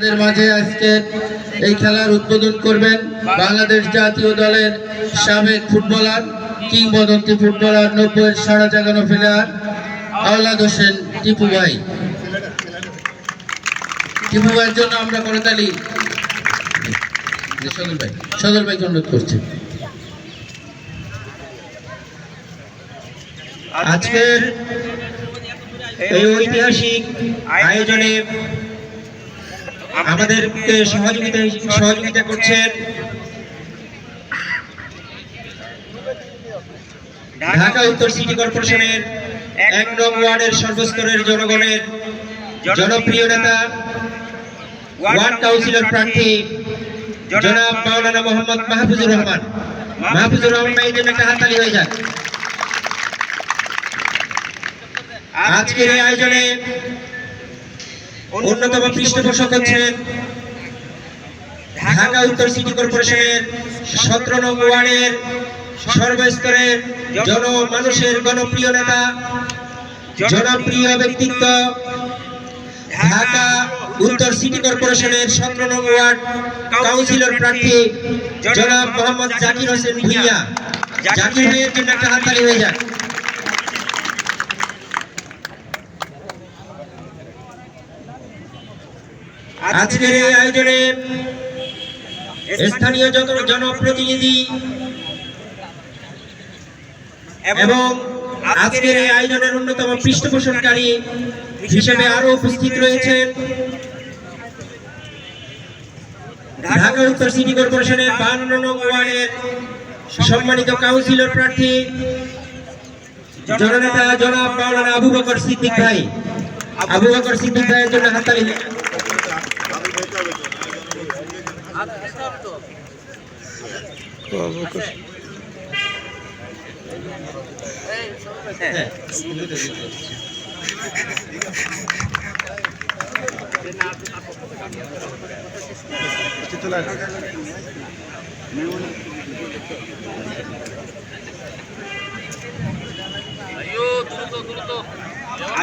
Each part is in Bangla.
আমাদের মাঝে আজকে এই খেলার উদ্বোধন করবেন বাংলাদেশ জাতীয় দলের সাবেক ফুটবলার, কিংবদন্তি ফুটবলার, নব্বই সারা জাগানো প্লেয়ার, আওলাদ হোসেন টিপু ভাই। টিপু ভাইয়ের জন্য আমরা করতালি সদর ভাই, সদর ভাইকে অনুরোধ করছি। আজকের এই ঐতিহাসিক আয়োজনে আমাদেরকে সহযোগিতা সহযোগিতা করছেন ঢাকা উত্তর সিটি কর্পোরেশনের এক নং ওয়ার্ডের সর্বস্তরের জনগণের জনপ্রিয় নেতা, ওয়ার্ড কাউন্সিলর প্রার্থী জনাব মাওলানা মোহাম্মদ মাহফুজুর রহমান। মাহফুজুর রহমান জন্য একটা হাততালি হয়ে যাক আজকের এই আয়োজনে অন্যতম পৃষ্ঠপোষক হচ্ছেন ঢাকা উত্তর সিটি কর্পোরেশনের সতেরো নং ওয়ার্ডের সর্বস্তরের জনমানুষের গণপ্রিয় নেতা জনপ্রিয় ব্যক্তিত্ব ঢাকা উত্তর সিটি কর্পোরেশনের সতেরো নং ওয়ার্ড কাউন্সিলর প্রার্থী জনাব মোহাম্মদ জাকির হোসেন ভুইয়া। জাকির ভাইয়ের জন্য একটা হাততালি হয়ে যাক। আজকের এই আয়োজনে স্থানীয় যত জনপ্রতিনিধি এবং আজকের এই আয়োজনের অন্যতম পৃষ্ঠপোষণকারী হিসেবে আরও উপস্থিত রয়েছেন ঢাকা উত্তর সিটি কর্পোরেশনের বান্ন নং ওয়ার্ডের সম্মানিত কাউন্সিলর প্রার্থী জননেতা জনাব মাওলানা আবু বকর সিদ্দিক ভাই। আবু বকর সিদ্দিক ভাইয়ের জন্য হাততালি হ্যাঁ।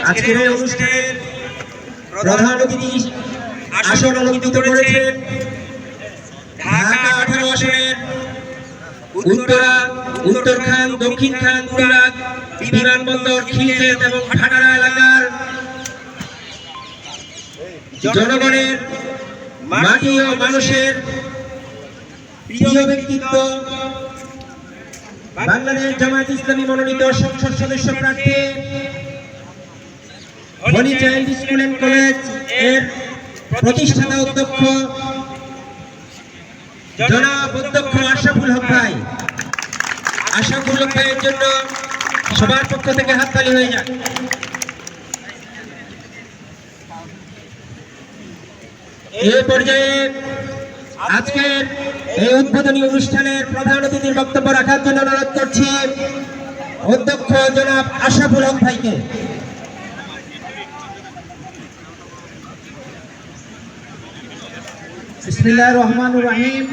আজকের অনুষ্ঠানের প্রধান অতিথি আসন অলঙ্কৃত করেছেন আসনের উত্তরা উত্তর খান দক্ষিণ খান কুড়িবাগ বিমানবন্দর খিলক্ষেত এবং ভাটারা এলাকার জনগণের মাটি ও মানুষের প্রিয় ব্যক্তিত্ব বাংলাদেশ জামায়াত ইসলামী মনোনীত সংসদ সদস্য প্রার্থী স্কুল অ্যান্ড কলেজের প্রতিষ্ঠাতা অধ্যক্ষ জনাব অধ্যক্ষ আশরাফুল হক ভাই। ভাইয়ের জন্য সবার পক্ষ থেকে হাততালি হয়ে যাক। এই পর্যায়ে আজকের এই উদ্বোধনী অনুষ্ঠানের প্রধান অতিথির বক্তব্য রাখার জন্য অনুরোধ করছি অধ্যক্ষ জনাব আশরাফুল হক ভাইকে। বিসমিল্লাহির রহমানির রহিম।